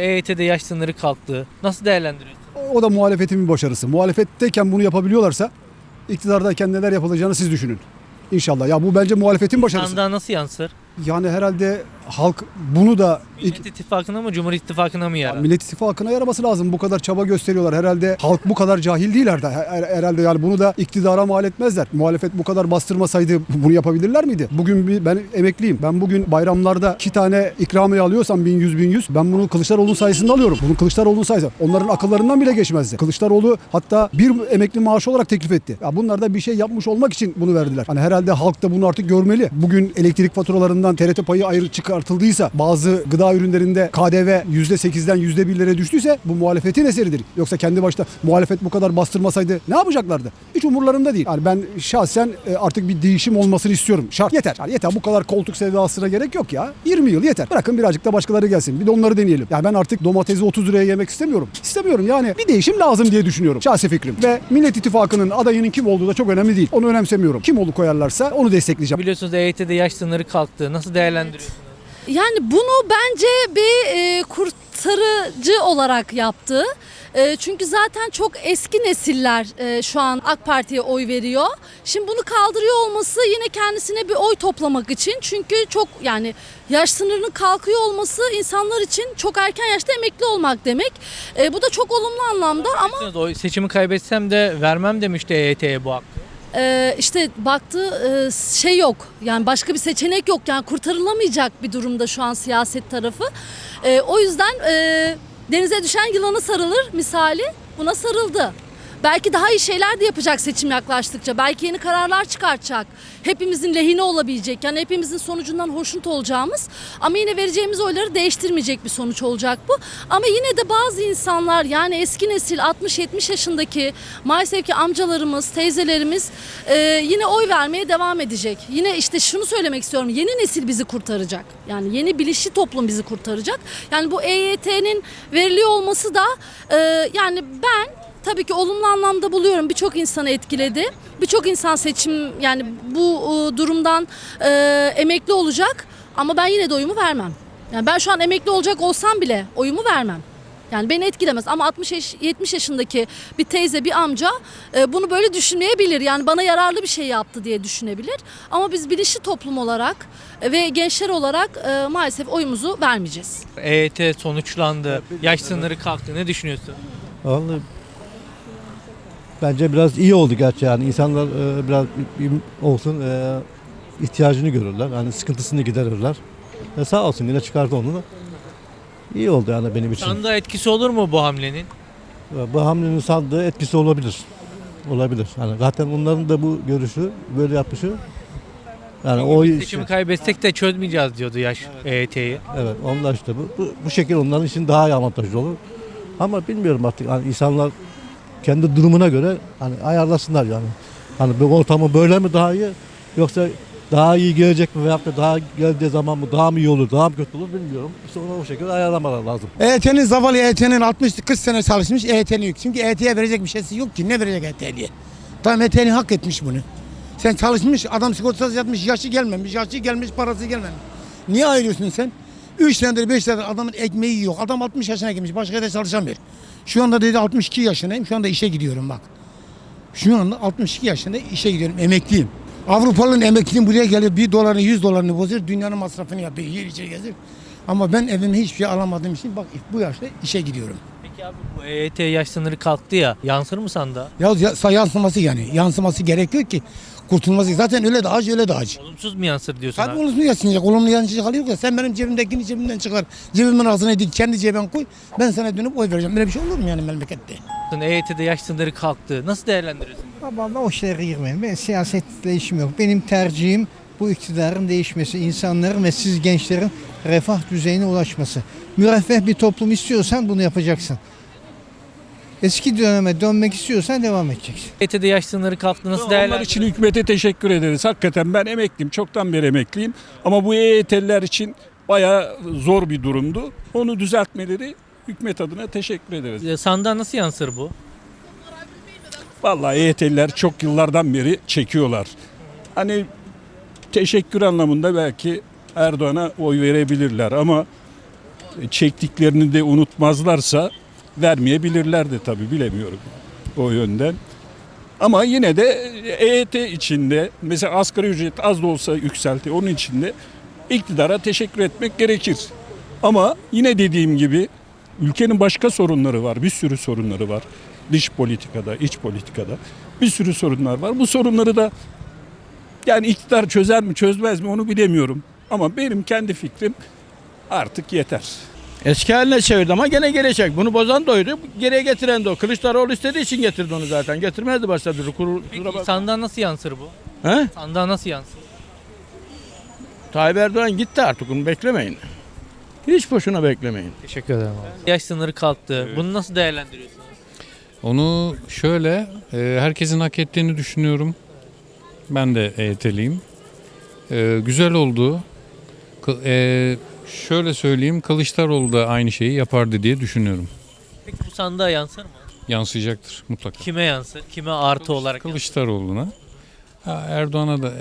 EYT'de yaş sınırı kalktı. Nasıl değerlendiriyorsun? O da muhalefetin bir başarısı. Muhalefetteyken bunu yapabiliyorlarsa iktidardayken neler yapılacağını siz düşünün. İnşallah. Ya bu bence muhalefetin başarısı. Sandığa nasıl yansır? Yani herhalde halk bunu da Millet İttifakı'na mı Cumhur İttifakı'na mı yarar? Millet İttifakı'na yaraması lazım. Bu kadar çaba gösteriyorlar. Herhalde halk bu kadar cahil değil herhalde. Her- Herhalde yani bunu da iktidara mal etmezler. Muhalefet bu kadar bastırmasaydı bunu yapabilirler miydi? Bugün bir, ben emekliyim. Ben bugün bayramlarda iki tane ikramiye alıyorsam 1100 1100 ben bunu Kılıçdaroğlu sayesinde alıyorum. Bunu Kılıçdaroğlu sayesinde. Onların akıllarından bile geçmezdi. Kılıçdaroğlu hatta bir emekli maaşı olarak teklif etti. Ya bunlar da bir şey yapmış olmak için bunu verdiler. Hani herhalde halk da bunu artık görmeli. Bugün elektrik faturalarından TRT payı ayrı çıkartıldıysa bazı gıda ürünlerinde KDV %8'den %1'lere düştüyse bu muhalefetin eseridir. Yoksa kendi başta muhalefet bu kadar bastırmasaydı ne yapacaklardı? Hiç umurlarında değil. Yani ben şahsen e, artık bir değişim olmasını istiyorum. Şart yeter. Yani yeter bu kadar koltuk sevdasına gerek yok ya. 20 yıl yeter. Bırakın birazcık da başkaları gelsin. Bir de onları deneyelim. Yani ben artık domatesi 30 liraya yemek istemiyorum. İstemiyorum yani. Bir değişim lazım diye düşünüyorum. Şahsi fikrim. Ve Millet İttifakı'nın adayının kim olduğu da çok önemli değil. Onu önemsemiyorum. Kimolu koyarlarsa onu destekleyeceğim. Biliyorsunuz EYT'de yaş sınırı kalktı. Nasıl değerlendiriyorsunuz? Yani bunu bence bir e, kurtarıcı olarak yaptı. E, çünkü zaten çok eski nesiller e, şu an AK Parti'ye oy veriyor. Şimdi bunu kaldırıyor olması yine kendisine bir oy toplamak için. Çünkü çok yani yaş sınırının kalkıyor olması insanlar için çok erken yaşta emekli olmak demek. E, bu da çok olumlu anlamda ama Biliyorsunuz, O seçimi kaybetsem de vermem demişti EYT'ye bu hakkı. E, işte baktığı e, şey yok. Yani başka bir seçenek yok. Yani kurtarılamayacak bir durumda şu an siyaset tarafı. E, o yüzden e, denize düşen yılana sarılır misali buna sarıldı. Belki daha iyi şeyler de yapacak seçim yaklaştıkça. Belki yeni kararlar çıkartacak. Hepimizin lehine olabilecek. Yani hepimizin sonucundan hoşnut olacağımız ama yine vereceğimiz oyları değiştirmeyecek bir sonuç olacak bu. Ama yine de bazı insanlar yani eski nesil 60-70 yaşındaki maalesef ki amcalarımız, teyzelerimiz e, yine oy vermeye devam edecek. Yine işte şunu söylemek istiyorum. Yeni nesil bizi kurtaracak. Yani yeni bilinçli toplum bizi kurtaracak. Yani bu EYT'nin veriliyor olması da e, yani ben tabii ki olumlu anlamda buluyorum. Birçok insanı etkiledi. Birçok insan seçim yani bu e, durumdan e, emekli olacak. Ama ben yine de oyumu vermem. Yani ben şu an emekli olacak olsam bile oyumu vermem. Yani beni etkilemez ama 60 yaş, 70 yaşındaki bir teyze, bir amca e, bunu böyle düşünmeyebilir. Yani bana yararlı bir şey yaptı diye düşünebilir. Ama biz bilinçli toplum olarak e, ve gençler olarak e, maalesef oyumuzu vermeyeceğiz. EYT E sonuçlandı. Yaş sınırı kalktı. Ne düşünüyorsun? Vallahi bence biraz iyi oldu gerçi yani insanlar e, biraz bir- bir olsun e, ihtiyacını görürler. Hani sıkıntısını giderirler. E, sağ olsun yine çıkardı onu da. İyi oldu yani benim için. Sandığa etkisi olur mu bu hamlenin? E, Bu hamlenin sandığı etkisi olabilir. Olabilir. Yani zaten onların da bu görüşü böyle yapışı yani o Seçimi kaybetsek de çözmeyeceğiz diyordu yaş E EYT'yi. Evet onlar işte bu, bu, bu şekil onların için daha iyi avantajlı olur. Ama bilmiyorum artık hani insanlar kendi durumuna göre hani ayarlasınlar yani. Hani bu ortamı böyle mi daha iyi yoksa daha iyi gelecek mi veyahut da daha geldiği zaman mı daha mı iyi olur daha mı kötü olur bilmiyorum. İşte onu o şekilde ayarlamalar lazım. EYT'nin zavallı EYT'nin 60-40 sene çalışmış EYT'nin yok. Çünkü EYT'ye verecek bir şeysi yok ki. Ne verecek EYT'liye? Tamam EYT'nin hak etmiş bunu. Sen çalışmış, adam sigortası yatmış, yaşı gelmemiş, yaşı gelmiş, parası gelmemiş. Niye ayırıyorsun sen? 3 senedir 5 senedir adamın ekmeği yok. Adam 60 yaşına gelmiş, başka yerde çalışamıyor. Şu anda dedi 62 yaşındayım, şu anda işe gidiyorum bak. Şu anda 62 yaşında işe gidiyorum, emekliyim. Avrupalı'nın emekliliğin buraya geliyor, 1 dolarını 100 dolarını bozuyor, dünyanın masrafını yapıyor, yer içe gezir. Ama ben evime hiçbir şey alamadığım için bak bu yaşta işe gidiyorum. Peki abi bu EYT yaş sınırı kalktı ya. Yansır mı sandığa? Ya ya- yansıması yani. Yansıması gerekiyor ki kurtulması. Zaten öyle de acı öyle de acı. Olumsuz mu yansır diyorsun Tabii abi? olumlu yansıyacak. Olumlu yansıyacak hali yok ya. Sen benim cebimdekini cebimden çıkar. Cebimin ağzına dik kendi cebine koy. Ben sana dönüp oy vereceğim. Böyle bir şey olur mu yani memlekette? EYT'de yaş sınırı kalktı. Nasıl değerlendiriyorsun? Ben o işlere girmeyeyim. Ben siyasetle işim yok. Benim tercihim bu iktidarın değişmesi, insanların ve siz gençlerin refah düzeyine ulaşması. Müreffeh bir toplum istiyorsan bunu yapacaksın. Eski döneme dönmek istiyorsan devam edeceksin. EYT'de yaş sınırı kalktı. Nasıl Onlar için hükümete teşekkür ederiz. Hakikaten ben emekliyim. Çoktan beri emekliyim. Ama bu EYT'liler için bayağı zor bir durumdu. Onu düzeltmeleri hükümet adına teşekkür ederiz. E, Sandığa nasıl yansır bu? Vallahi EYT'liler çok yıllardan beri çekiyorlar. Hani teşekkür anlamında belki Erdoğan'a oy verebilirler ama çektiklerini de unutmazlarsa vermeyebilirler de tabii bilemiyorum o yönden. Ama yine de EYT içinde mesela asgari ücret az da olsa yükselti onun içinde iktidara teşekkür etmek gerekir. Ama yine dediğim gibi ülkenin başka sorunları var. Bir sürü sorunları var. Dış politikada, iç politikada bir sürü sorunlar var. Bu sorunları da yani iktidar çözer mi çözmez mi onu bilemiyorum. Ama benim kendi fikrim artık yeter. Eski haline çevirdi ama gene gelecek. Bunu bozan da oydu, geriye getiren de o. Kılıçdaroğlu istediği için getirdi onu zaten. Getirmezdi başta dur. Kur, Peki sandığa nasıl yansır bu? He? Sandığa nasıl yansır? Tayyip Erdoğan gitti artık onu beklemeyin. Hiç boşuna beklemeyin. Teşekkür ederim abi. Yaş sınırı kalktı. Bunu nasıl değerlendiriyorsunuz? Onu şöyle, e, herkesin hak ettiğini düşünüyorum. Ben de EYT'liyim. E, güzel oldu. Kı- e, şöyle söyleyeyim, Kılıçdaroğlu da aynı şeyi yapardı diye düşünüyorum. Peki bu sandığa yansır mı? Yansıyacaktır mutlaka. Kime yansır? Kime artı olarak yansır? Kılıçdaroğlu'na. Ha, Erdoğan'a da,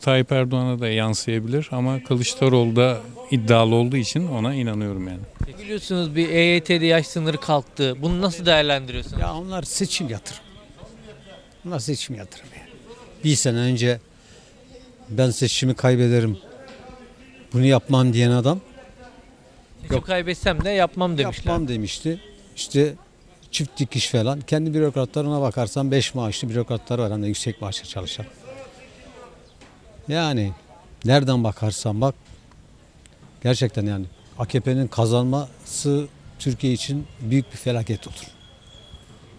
Tayyip Erdoğan'a da yansıyabilir ama Kılıçdaroğlu da iddialı olduğu için ona inanıyorum yani. Biliyorsunuz bir EYT'de yaş sınırı kalktı. Bunu nasıl değerlendiriyorsunuz? Ya onlar seçim yatırım. Onlar seçim yatırım yani. Bir sene önce ben seçimi kaybederim. Bunu yapmam diyen adam Seçim kaybetsem de yapmam demişler. yapmam demişti. İşte çift dikiş falan. Kendi bürokratlarına bakarsan 5 maaşlı bürokratlar var hem de yüksek maaşla çalışan. Yani nereden bakarsan bak gerçekten yani AKP'nin kazanması Türkiye için büyük bir felaket olur.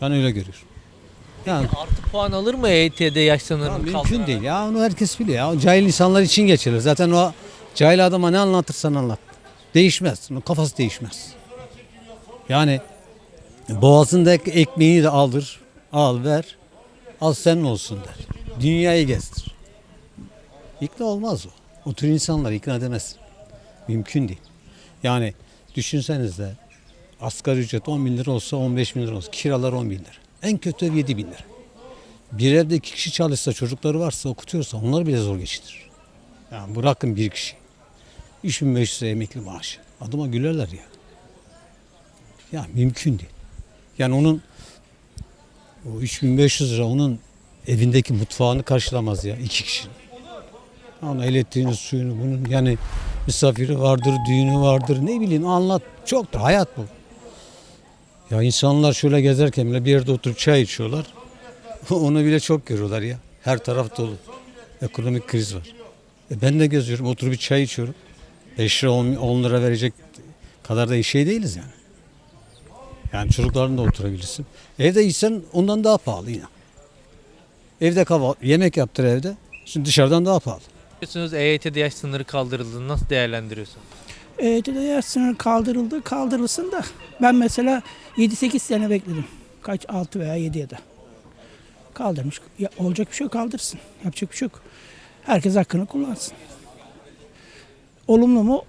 Ben öyle görüyorum. Yani Artı puan alır mı EYT'de yaş Ya sınırını mümkün kaldırarak? değil ya onu herkes biliyor ya. O cahil insanlar için geçilir. Zaten o cahil adama ne anlatırsan anlat. Değişmez. Kafası değişmez. Yani boğazındaki ekmeğini de aldır. Al ver. Al senin olsun der. Dünyayı gezdir. İkna olmaz o. O tür insanları ikna edemezsin. Mümkün değil. Yani düşünseniz de asgari ücret 10 bin lira olsa 15 bin lira olsa kiralar 10 bin lira. En kötü ev 7 bin lira. Bir evde iki kişi çalışsa çocukları varsa okutuyorsa onlar bile zor geçinir. Yani bırakın bir kişi. 3500 lira emekli maaşı. Adıma gülerler ya. Ya mümkün değil. Yani onun o 3500 lira onun evindeki mutfağını karşılamaz ya iki kişinin. Ona elektriğini, suyunu bunun yani misafiri vardır, düğünü vardır ne bileyim anlat. Çoktur hayat bu. Ya insanlar şöyle gezerken bile bir yerde oturup çay içiyorlar. Onu bile çok görüyorlar ya. Her taraf dolu. Ekonomik kriz var. E ben de geziyorum. Oturup bir çay içiyorum. 5 lira 10 lira verecek kadar da şey değiliz yani. Yani çocukların da oturabilirsin. Evde yiysen ondan daha pahalı yine. Evde kahvaltı, yemek yaptır evde. Şimdi dışarıdan daha pahalı. Biliyorsunuz EYT'de yaş sınırı kaldırıldı. Nasıl değerlendiriyorsunuz? EYT'de yaş sınırı kaldırıldı. Kaldırılsın da ben mesela 7-8 sene bekledim. Kaç 6 veya 7 ya da. Kaldırmış. Ya, olacak bir şey yok kaldırsın. Yapacak bir şey yok. Herkes hakkını kullansın. Olumlu mu?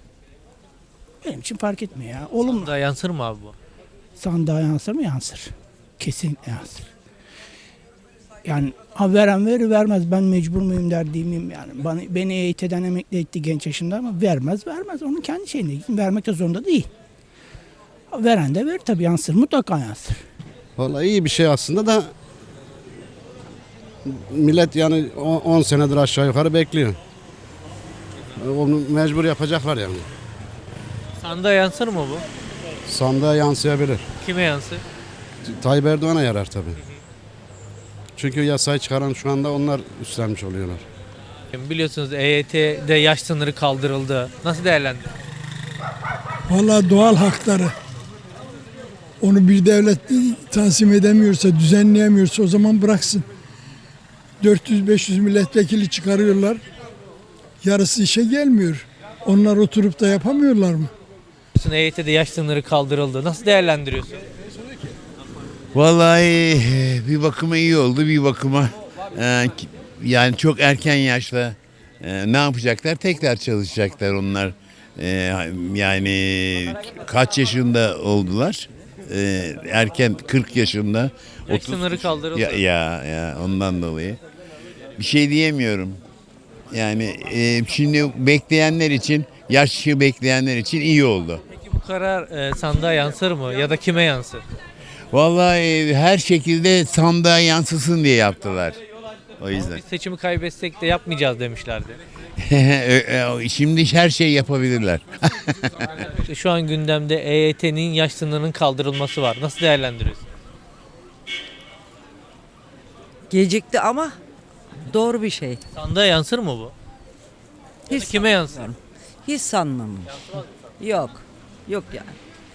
Benim için fark etmiyor ya. Olumlu. Sandığa yansır mı abi bu? Sandığa yansır mı? Yansır. Kesinlikle yansır. Yani ha veren verir vermez ben mecbur muyum der değil miyim yani. Bana, beni EYT'den emekli etti genç yaşında ama vermez vermez onun kendi şeyine vermek de zorunda değil. Ha, Veren de verir tabii yansır mutlaka yansır. Vallahi iyi bir şey aslında da millet yani 10 senedir aşağı yukarı bekliyor. Onu mecbur yapacaklar yani. Sandığa yansır mı bu? Sandığa yansıyabilir. Kime yansır? Tayyip Erdoğan'a yarar tabii. Çünkü yasayı çıkaran şu anda onlar üstlenmiş oluyorlar. Biliyorsunuz EYT'de yaş sınırı kaldırıldı. Nasıl değerlendiriyorsunuz? Valla doğal hakları. Onu bir devlet tanzim edemiyorsa, düzenleyemiyorsa o zaman bıraksın. 400-500 milletvekili çıkarıyorlar. Yarısı işe gelmiyor. Onlar oturup da yapamıyorlar mı? Biliyorsun EYT'de yaş sınırı kaldırıldı. Nasıl değerlendiriyorsun? Vallahi bir bakıma iyi oldu bir bakıma e, yani çok erken yaşta e, ne yapacaklar tekrar çalışacaklar onlar E, yani kaç yaşında oldular E, erken 40 yaşında Yaş 30 sınırı kaldırıldı. ya, ya ya ondan dolayı bir şey diyemiyorum yani e, şimdi bekleyenler için yaşlı bekleyenler için iyi oldu. Peki bu karar e, sandığa yansır mı ya da kime yansır? Vallahi e, her şekilde sandığa yansısın diye yaptılar. O yüzden. Biz seçimi kaybetsek de yapmayacağız demişlerdi. E, Şimdi her şey yapabilirler. Şu an gündemde EYT'nin yaş sınırının kaldırılması var. Nasıl değerlendiriyorsun? Gelecekti ama doğru bir şey. Sandığa yansır mı bu? Ya da kime yansır? Hiç sanmam. Yok. Yok yani.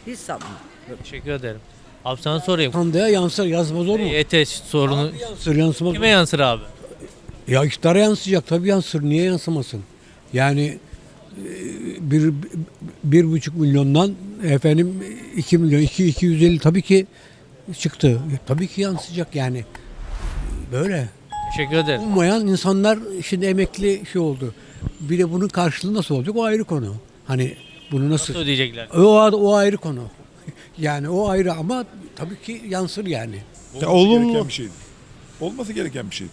Hiç sanmam. Teşekkür ederim. Abi sana sorayım. Sandığa yansır yazmaz olur mu? EYT sorunu Yansır yansımaz. kime yansır abi? Ya iktidara yansıyacak tabii yansır. Niye yansımasın? Yani e, bir, bir buçuk milyondan efendim iki milyon, iki, iki yüz elli tabii ki çıktı. E, Tabii ki yansıyacak yani. Böyle. Teşekkür ederim. Ummayan insanlar şimdi emekli şey oldu. Bir de bunun karşılığı nasıl olacak o ayrı konu. Hani bunu nasıl? Nasıl ödeyecekler? O, o ayrı konu. Yani o ayrı ama tabii ki yansır yani. Olması gereken bir şeydi. Olması gereken bir şeydi.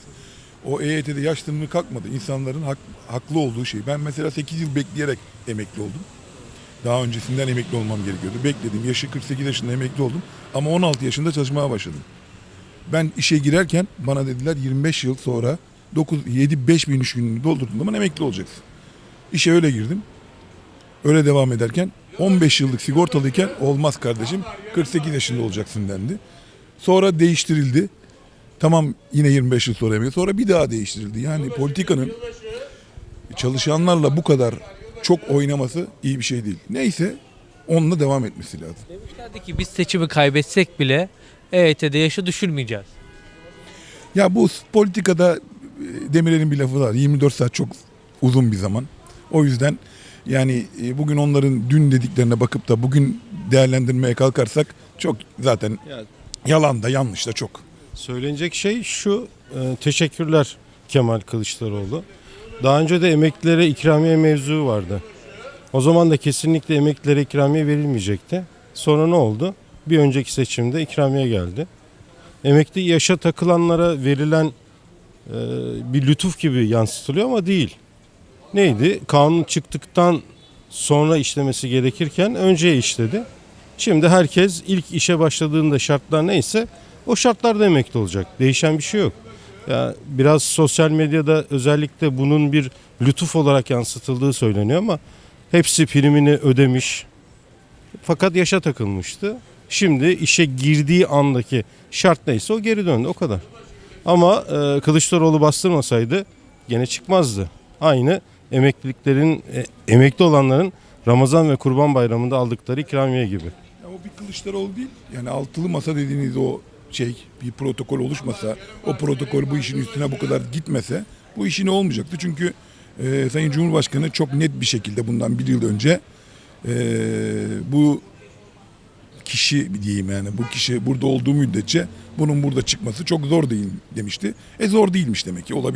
O EYT'de yaş sınırı kalkmadı. İnsanların hak, haklı olduğu şey. Ben mesela 8 yıl bekleyerek emekli oldum. Daha öncesinden emekli olmam gerekiyordu. Bekledim. Yaşı 48 yaşında emekli oldum. Ama 16 yaşında çalışmaya başladım. Ben işe girerken bana dediler 25 yıl sonra 9 7 5 bin iş gününü doldurduğun zaman emekli olacaksın. İşe öyle girdim. Öyle devam ederken 15 yıllık sigortalıyken olmaz kardeşim 48 yaşında olacaksın dendi. Sonra değiştirildi. Tamam yine 25 yıl sonra emekli. Sonra bir daha değiştirildi. Yani politikanın çalışanlarla bu kadar çok oynaması iyi bir şey değil. Neyse onunla devam etmesi lazım. Demişlerdi ki biz seçimi kaybetsek bile EYT'de yaşı düşürmeyeceğiz. Ya bu politikada e, Demirel'in bir lafı var. 24 saat çok uzun bir zaman. O yüzden yani e, bugün onların dün dediklerine bakıp da bugün değerlendirmeye kalkarsak çok zaten yalan da yanlış da çok. Söylenecek şey şu, e, teşekkürler Kemal Kılıçdaroğlu. Daha önce de emeklilere ikramiye mevzu vardı. O zaman da kesinlikle emeklilere ikramiye verilmeyecekti. Sonra ne oldu? Bir önceki seçimde ikramiye geldi. Emekli yaşa takılanlara verilen e, bir lütuf gibi yansıtılıyor ama değil. Neydi? Kanun çıktıktan sonra işlemesi gerekirken önceye işledi. Şimdi herkes ilk işe başladığında şartlar neyse o şartlarda emekli olacak. Değişen bir şey yok. Ya biraz sosyal medyada özellikle bunun bir lütuf olarak yansıtıldığı söyleniyor ama hepsi primini ödemiş. Fakat yaşa takılmıştı. Şimdi işe girdiği andaki şart neyse o geri döndü o kadar. Ama e, Kılıçdaroğlu bastırmasaydı gene çıkmazdı. Aynı emekliliklerin e, emekli olanların Ramazan ve Kurban Bayramı'nda aldıkları ikramiye gibi. Ya o bir Kılıçdaroğlu değil. Yani altılı masa dediğiniz o şey bir protokol oluşmasa, o protokol bu işin üstüne bu kadar gitmese bu işin olmayacaktı. Çünkü e, Sayın Cumhurbaşkanı çok net bir şekilde bundan bir yıl önce e, bu kişi diyeyim yani bu kişi burada olduğu müddetçe bunun burada çıkması çok zor değil demişti. E zor değilmiş demek ki olabiliyormuş.